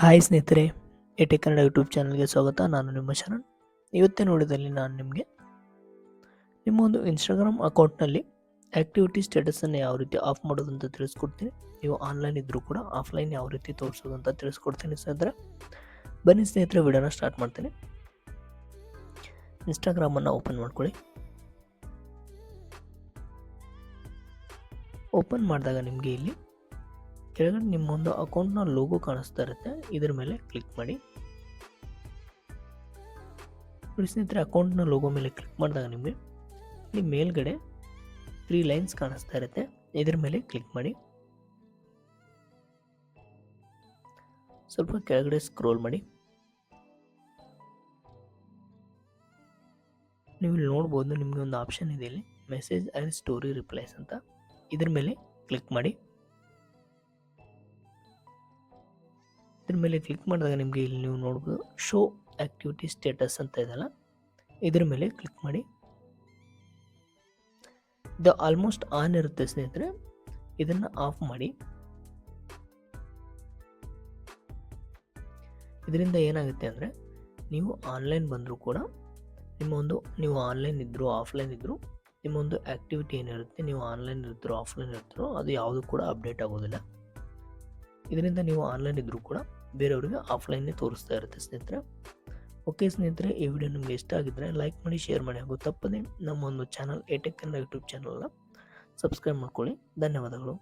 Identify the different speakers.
Speaker 1: Hi ಸ್ನೇಹಿತರೆ, ಎಟೆ Kannada YouTube ಚಾನಲ್ಗೆ ಸ್ವಾಗತ. ನಾನು ನಿಮ್ಮ ಶರಣ್. ಇವತ್ತಿನ ನೋಡಿದಲ್ಲಿ ನಾನು ನಿಮಗೆ ನಿಮ್ಮ ಒಂದು ಇನ್ಸ್ಟಾಗ್ರಾಮ್ ಅಕೌಂಟ್ನಲ್ಲಿ ಆ್ಯಕ್ಟಿವಿಟಿ ಸ್ಟೇಟಸನ್ನು ಯಾವ ರೀತಿ ಆಫ್ ಮಾಡೋದು ಅಂತ ತಿಳಿಸ್ಕೊಡ್ತೀನಿ. ನೀವು ಆನ್ಲೈನ್ ಇದ್ದರೂ ಕೂಡ ಆಫ್ಲೈನ್ ಯಾವ ರೀತಿ ತೋರಿಸೋದು ಅಂತ ತಿಳಿಸ್ಕೊಡ್ತೀನಿ ಸ್ನೇಹಿತರೆ. ಬನ್ನಿ ಸ್ನೇಹಿತರೆ, ವಿಡಿಯೋನ ಸ್ಟಾರ್ಟ್ ಮಾಡ್ತೀನಿ. ಇನ್ಸ್ಟಾಗ್ರಾಮನ್ನು ಓಪನ್ ಮಾಡ್ಕೊಳ್ಳಿ. ಓಪನ್ ಮಾಡಿದಾಗ ನಿಮಗೆ ಇಲ್ಲಿ ಕೆಳಗಡೆ ನಿಮ್ಮ ಒಂದು ಅಕೌಂಟ್ನ ಲೋಗೋ ಕಾಣಿಸ್ತಾ ಇರುತ್ತೆ. ಇದ್ರ ಮೇಲೆ ಕ್ಲಿಕ್ ಮಾಡಿ. ಸ್ನೇಹಿತರೆ, ಅಕೌಂಟ್ನ ಲೋಗೋ ಮೇಲೆ ಕ್ಲಿಕ್ ಮಾಡಿದಾಗ ನಿಮಗೆ ಇಲ್ಲಿ ಮೇಲ್ಗಡೆ ತ್ರೀ ಲೈನ್ಸ್ ಕಾಣಿಸ್ತಾ ಇರುತ್ತೆ. ಇದ್ರ ಮೇಲೆ ಕ್ಲಿಕ್ ಮಾಡಿ. ಸ್ವಲ್ಪ ಕೆಳಗಡೆ ಸ್ಕ್ರೋಲ್ ಮಾಡಿ. ನೀವು ಇಲ್ಲಿ ನೋಡ್ಬೋದು, ನಿಮಗೆ ಒಂದು ಆಪ್ಷನ್ ಇದೆ ಇಲ್ಲಿ. ಮೆಸೇಜ್ ಆ್ಯಂಡ್ ಸ್ಟೋರಿ ರಿಪ್ಲೈಸ್ ಅಂತ. ಇದ್ರ ಮೇಲೆ ಕ್ಲಿಕ್ ಮಾಡಿ. ಇದ್ರ ಮೇಲೆ ಕ್ಲಿಕ್ ಮಾಡಿದಾಗ ನಿಮಗೆ ಇಲ್ಲಿ ನೀವು ನೋಡ್ಬೋದು ಶೋ ಆ್ಯಕ್ಟಿವಿಟಿ ಸ್ಟೇಟಸ್ ಅಂತ ಇದೆಯಲ್ಲ, ಇದ್ರ ಮೇಲೆ ಕ್ಲಿಕ್ ಮಾಡಿ. ಇದು ಆಲ್ಮೋಸ್ಟ್ ಆನ್ ಇರುತ್ತೆ ಸ್ನೇಹಿತರೆ, ಇದನ್ನು ಆಫ್ ಮಾಡಿ. ಇದರಿಂದ ಏನಾಗುತ್ತೆ ಅಂದರೆ, ನೀವು ಆನ್ಲೈನ್ ಬಂದರೂ ಕೂಡ, ನಿಮ್ಮ ಒಂದು, ನೀವು ಆನ್ಲೈನ್ ಇದ್ದರೂ ಆಫ್ಲೈನ್ ಇದ್ದರೂ ನಿಮ್ಮ ಒಂದು ಆ್ಯಕ್ಟಿವಿಟಿ ಏನಿರುತ್ತೆ, ನೀವು ಆನ್ಲೈನ್ ಇರ್ತೀರೋ ಆಫ್ಲೈನ್ ಇರ್ತೀರೋ ಅದು ಯಾವುದು ಕೂಡ ಅಪ್ಡೇಟ್ ಆಗೋದಿಲ್ಲ. ಇದರಿಂದ ನೀವು ಆನ್ಲೈನ್ ಇದ್ದರೂ ಕೂಡ ಬೇರೆಯವರಿಗೆ ಆಫ್ಲೈನ್ನೇ ತೋರಿಸ್ತಾ ಇರುತ್ತೆ ಸ್ನೇಹಿತರೆ. ಓಕೆ ಸ್ನೇಹಿತರೆ, ಈ ವಿಡಿಯೋ ನಿಮಗೆ ಇಷ್ಟ ಆಗಿದ್ದರೆ ಲೈಕ್ ಮಾಡಿ ಶೇರ್ ಮಾಡಿ ಹಾಗೂ ತಪ್ಪದೆ ನಮ್ಮ ಒಂದು ಚಾನಲ್ ಎಟೆಕ್ ಕನ್ನಡ ಯೂಟ್ಯೂಬ್ ಚಾನಲ್ನ ಸಬ್ಸ್ಕ್ರೈಬ್ ಮಾಡ್ಕೊಳ್ಳಿ. ಧನ್ಯವಾದಗಳು.